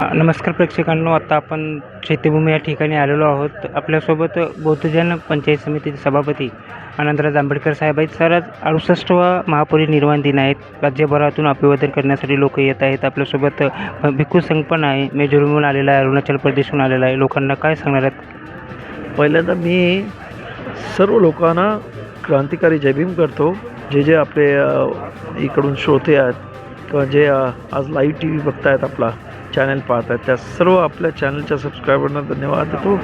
नमस्कार प्रेक्षकांनो आता आपण शेतीभूमी या ठिकाणी आलेलो आहोत. आपल्यासोबत बौद्धजन पंचायत समितीचे सभापती आनंदराज आंबेडकर साहेब आहेत. सर आज अडुसष्टवा महापरिनिर्वाण दिन आहेत. राज्यभरातून अभिवादन करण्यासाठी लोक येत आहेत. आपल्यासोबत भिक्खू संघ पण आहे. मेजोरमहून आलेला आहे. अरुणाचल प्रदेशहून आलेला आहे. लोकांना काय सांगणार आहेत? पहिल्यांदा मी सर्व लोकांना क्रांतिकारी जयभीम करतो. जे जे आपले इकडून श्रोते आहेत किंवा जे आज लाईव्ह टी व्ही बघतायत आपला चॅनल पाहत आहेत त्या सर्व आपल्या चॅनलच्या सबस्क्रायबरना धन्यवाद देतो.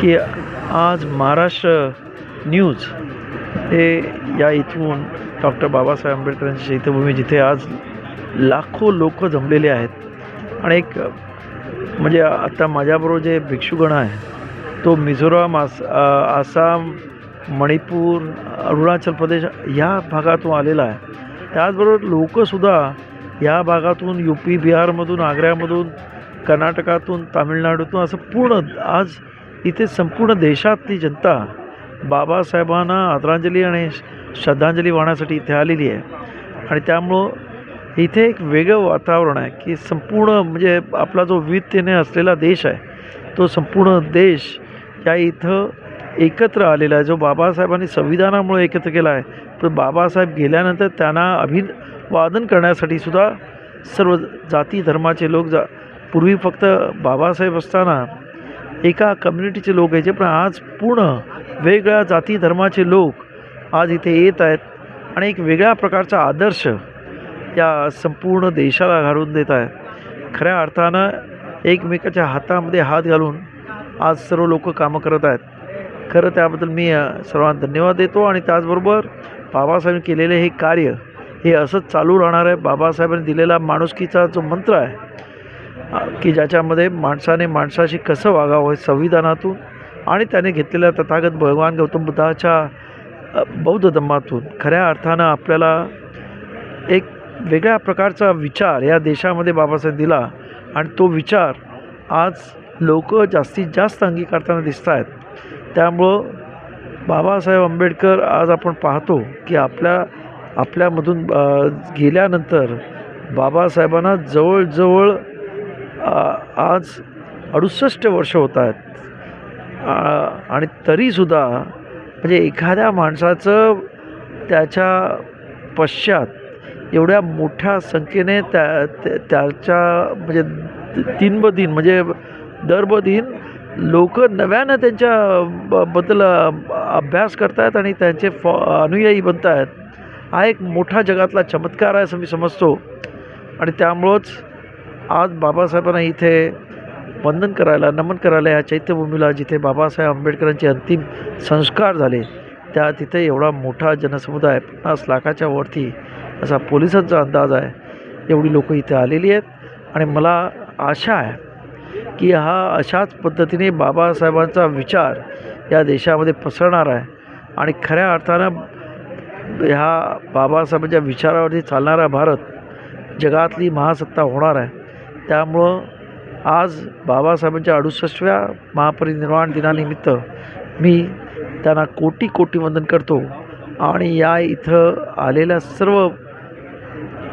की आज महाराष्ट्र न्यूज हे या इथून डॉक्टर बाबासाहेब आंबेडकरांची चैत्यभूमी जिथे आज लाखो लोक जमलेले आहेत. आणि एक म्हणजे आता माझ्याबरोबर जे भिक्षुगण आहे तो मिझोराम आस आसाम मणिपूर अरुणाचल प्रदेश ह्या भागातून आलेला आहे. त्याचबरोबर लोकसुद्धा या भागातून यू पी बिहारमधून आग्र्यामधून कर्नाटकातून तामिळनाडूतून असं पूर्ण आज इथे संपूर्ण देशातली जनता बाबासाहेबांना आदरांजली आणि श्रद्धांजली वाहण्यासाठी इथे आलेली आहे. आणि त्यामुळं इथे एक वेगळं वातावरण आहे की संपूर्ण म्हणजे आपला जो विविधतेने असलेला देश आहे तो संपूर्ण देश या इथं एकत्र आलेला आहे. जो बाबासाहेबांनी संविधानामुळे एकत्र केला आहे पण बाबासाहेब गेल्यानंतर त्यांना अभिन वादन करण्यासाठी सुद्धा सर्व जाती धर्माचे लोक जा पूर्वी फक्त बाबासाहेब असताना एका कम्युनिटीचे लोक यायचे पण आज पूर्ण वेगळ्या जाती धर्माचे लोक आज इथे येत आहेत आणि एक वेगळ्या प्रकारचा आदर्श या संपूर्ण देशाला घालून देत आहे. खऱ्या अर्थानं एकमेकाच्या हातामध्ये हात घालून आज सर्व लोक कामं करत आहेत. खरं त्याबद्दल मी सर्वांना धन्यवाद देतो आणि त्याचबरोबर बाबासाहेबांनी केलेले हे कार्य हे असंच चालू राहणार आहे. बाबासाहेबांनी दिलेला माणुसकीचा जो मंत्र आहे की ज्याच्यामध्ये माणसाने माणसाशी कसं वागावं हे संविधानातून आणि त्याने घेतलेल्या तथागत भगवान गौतम बुद्धाच्या बौद्ध धम्मातून खऱ्या अर्थानं आपल्याला एक वेगळ्या प्रकारचा विचार या देशामध्ये बाबासाहेब दिला आणि तो विचार आज लोक जास्तीत जास्त अंगीकारताना दिसत आहेत. त्यामुळं बाबासाहेब आंबेडकर आज आपण पाहतो की आपल्या आपल्यामधून गेल्यानंतर बाबासाहेबांना जवळजवळ आज अडुसष्ट वर्ष होत आहेत. आणि तरीसुद्धा म्हणजे एखाद्या माणसाचं त्याच्या पश्चात एवढ्या मोठ्या संख्येने त्या त्या- त्याच्या म्हणजे दिन ब दिन म्हणजे दर ब दिन लोक नव्यानं त्यांच्या ब- बद्दल अभ्यास अभ्यास करतायत आणि त्यांचे फॉ अनुयायी बनत आहेत हा एक मोठा जगातला चमत्कार आहे असं मी समजतो. आणि त्यामुळंच आज बाबासाहेबांना इथे वंदन करायला नमन करायला या चैत्यभूमीला जिथे बाबासाहेब आंबेडकरांचे अंतिम संस्कार झाले त्या तिथे एवढा मोठा जनसमुदाय पन्नास लाखाच्या वरती असा पोलिसांचा अंदाज आहे. एवढी लोकं इथे आलेली आहेत. आणि मला आशा आहे की हा अशाच पद्धतीने बाबासाहेबांचा विचार या देशामध्ये पसरणार आहे. आणि खऱ्या अर्थानं ह्या बाबासाहेबांच्या विचारावरती चालणारा भारत जगातली महासत्ता होणार आहे. त्यामुळं आज बाबासाहेबांच्या अडुसष्टव्या महापरिनिर्वाण दिनानिमित्त मी त्यांना कोटी कोटी वंदन करतो आणि या इथं आलेल्या सर्व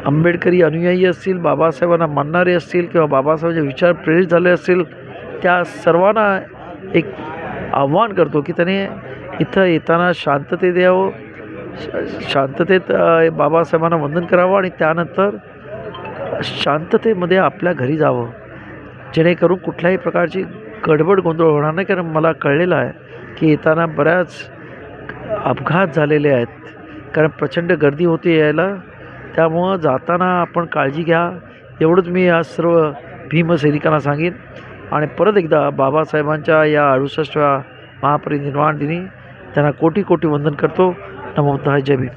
आंबेडकरी अनुयायी असतील बाबासाहेबांना मानणारे असतील किंवा बाबासाहेबांचे विचार प्रेरित झाले असतील त्या सर्वांना एक आव्हान करतो की त्याने इथं येताना शांततेत यावं शांततेत बाबासाहेबांना वंदन करावं आणि त्यानंतर शांततेमध्ये आपल्या घरी जावं. जेणेकरून कुठल्याही प्रकारची गडबड गोंधळ होणार नाही. कारण मला कळलेलं आहे की येताना बऱ्याच अपघात झालेले आहेत. कारण प्रचंड गर्दी होती यायला. त्यामुळं जाताना आपण काळजी घ्या. एवढंच मी आज सर्व भीमसैनिकांना सांगेन. आणि परत एकदा बाबासाहेबांच्या या अडुसष्टव्या महापरिनिर्वाण दिनी त्यांना कोटी कोटी वंदन करतो. নবাব হয় হয়ে